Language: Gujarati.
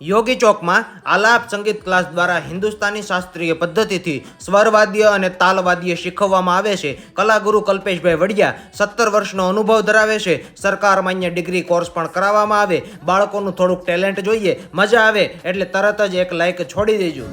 યોગી ચોકમાં આલાપ સંગીત ક્લાસ દ્વારા હિન્દુસ્તાની શાસ્ત્રીય પદ્ધતિથી સ્વરવાદ્ય અને તાલવાદ્ય શીખવવામાં આવે છે. કલાગુરુ કલ્પેશભાઈ વડિયા સત્તર વર્ષનો અનુભવ ધરાવે છે. સરકાર માન્ય ડિગ્રી કોર્સ પણ કરાવવામાં આવે. બાળકોનું થોડુંક ટેલેન્ટ જોઈએ. મજા આવે. એટલે તરત જ એક લાઈક છોડી દેજો.